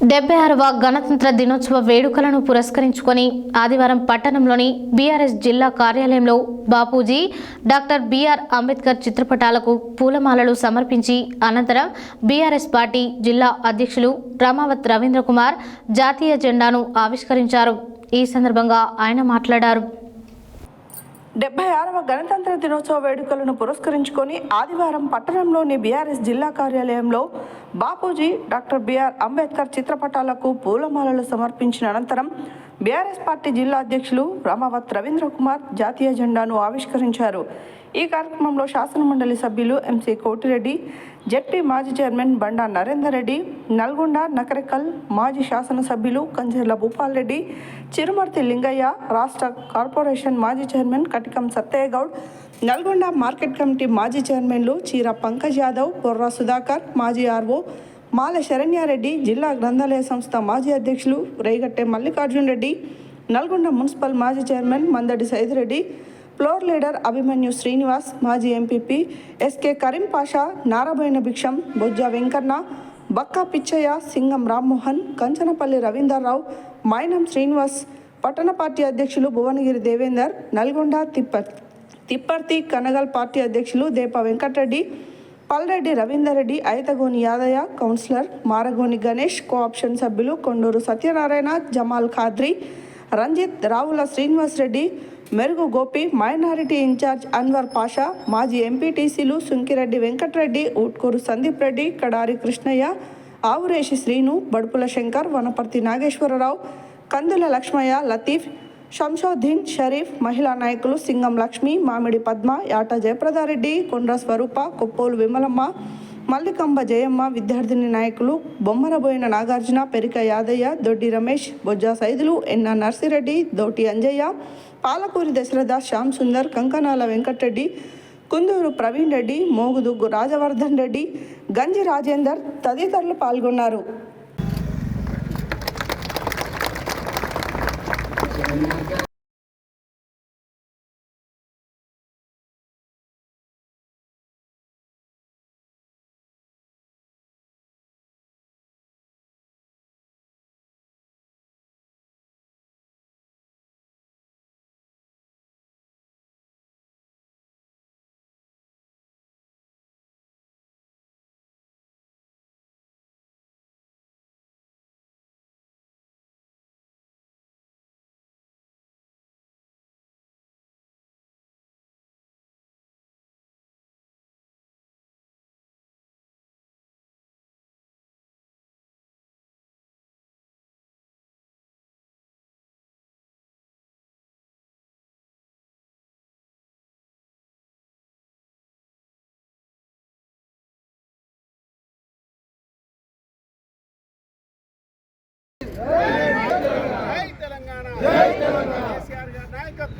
డెబ్బై ఆరవ గణతంత్ర దినోత్సవ వేడుకలను పురస్కరించుకొని ఆదివారం పట్టణంలోని బీఆర్ఎస్ జిల్లా కార్యాలయంలో Bapuji doctor B R Ambedkar చిత్రపటాలకు పూలమాలలు సమర్పించి అనంతరం బీఆర్ఎస్ పార్టీ జిల్లా అధ్యక్షులు రామావత్ రవీంద్ర కుమార్ జాతీయ జెండాను ఆవిష్కరించారు. ఈ సందర్భంగా ఆయన మాట్లాడారు. డెబ్బై ఆరవ గణతంత్ర దినోత్సవ వేడుకలను పురస్కరించుకొని ఆదివారం పట్టణంలోని బీఆర్ఎస్ జిల్లా కార్యాలయంలో Bapuji doctor B R Ambedkar చిత్రపటాలకు పూలమాలలు సమర్పించిన అనంతరం బీఆర్ఎస్ పార్టీ జిల్లా అధ్యక్షులు రామావత్ రవీంద్ర కుమార్ జాతీయ జెండాను ఆవిష్కరించారు. ఈ కార్యక్రమంలో శాసనమండలి సభ్యులు ఎంసీ కోటిరెడ్డి జెడ్పీ మాజీ చైర్మన్ బండా నరేందర్ రెడ్డి నల్గొండ నకరికల్ మాజీ శాసనసభ్యులు కంచెర్ల భూపాల్ రెడ్డి చిరుమర్తి లింగయ్య రాష్ట్ర కార్పొరేషన్ మాజీ chairman Katikam Sattaiah Goud Nalgonda market committee మాజీ చైర్మన్లు చీర పంకజ్ యాదవ్ బొర్రా సుధాకర్ మాజీ ఆర్ఓ మాల శరణ్యారెడ్డి జిల్లా గ్రంథాలయ సంస్థ మాజీ అధ్యక్షులు రేగట్టె మల్లికార్జున్ రెడ్డి నల్గొండ మున్సిపల్ మాజీ chairman Mandadi Saidireddy floor leader Abhimanyu Srinivas మాజీ ఎంపీపీ ఎస్కే కరీం పాషా నారాబోయిన భిక్షం బొజ్జ వెంకన్న బక్కా పిచ్చయ్య సింగం రామ్మోహన్ కంచనపల్లి రవీందర్రావు మైనం శ్రీనివాస్ పట్టణ పార్టీ అధ్యక్షులు భువనగిరి దేవేందర్ నల్గొండ తిప్పర్ తిప్పర్తి కనగల్ పార్టీ అధ్యక్షులు దేప వెంకటరెడ్డి పల్రెడ్డి రవీందర్ రెడ్డి ఐతగోని యాదయ్య కౌన్సిలర్ మారగోని గణేష్ కోఆప్షన్ సభ్యులు కొండూరు సత్యనారాయణ జమాల్ ఖాద్రి రంజిత్ రావుల శ్రీనివాస్ రెడ్డి మెరుగు గోపి మైనారిటీ ఇన్ఛార్జ్ అన్వర్ పాషా మాజీ ఎంపీటీసీలు సుంకిరెడ్డి వెంకటరెడ్డి ఊట్కూరు సందీప్ రెడ్డి కడారి కృష్ణయ్య ఆవురేషి శ్రీను బడుపుల శంకర్ వనపర్తి నాగేశ్వరరావు కందుల లక్ష్మయ్య లతీఫ్ షంషోద్దీన్ షరీఫ్ మహిళా నాయకులు సింగం లక్ష్మి మామిడి పద్మ యాట జయప్రదారెడ్డి కొండ్ర స్వరూప కొప్పోలు విమలమ్మ మల్లికంబ జయమ్మ విద్యార్థిని నాయకులు బొమ్మరబోయిన నాగార్జున పెరిక యాదయ్య దొడ్డి రమేష్ బొజ్జా సైదులు ఎన్న నర్సిరెడ్డి దోటి అంజయ్య పాలకూరి దశరథ శ్యామ్ సుందర్ కంకనాల వెంకటరెడ్డి కుందూరు ప్రవీణ్ రెడ్డి మోగుదుగ్గు రాజవర్ధన్ రెడ్డి గంజి రాజేందర్ తదితరులు పాల్గొన్నారు. జన్మత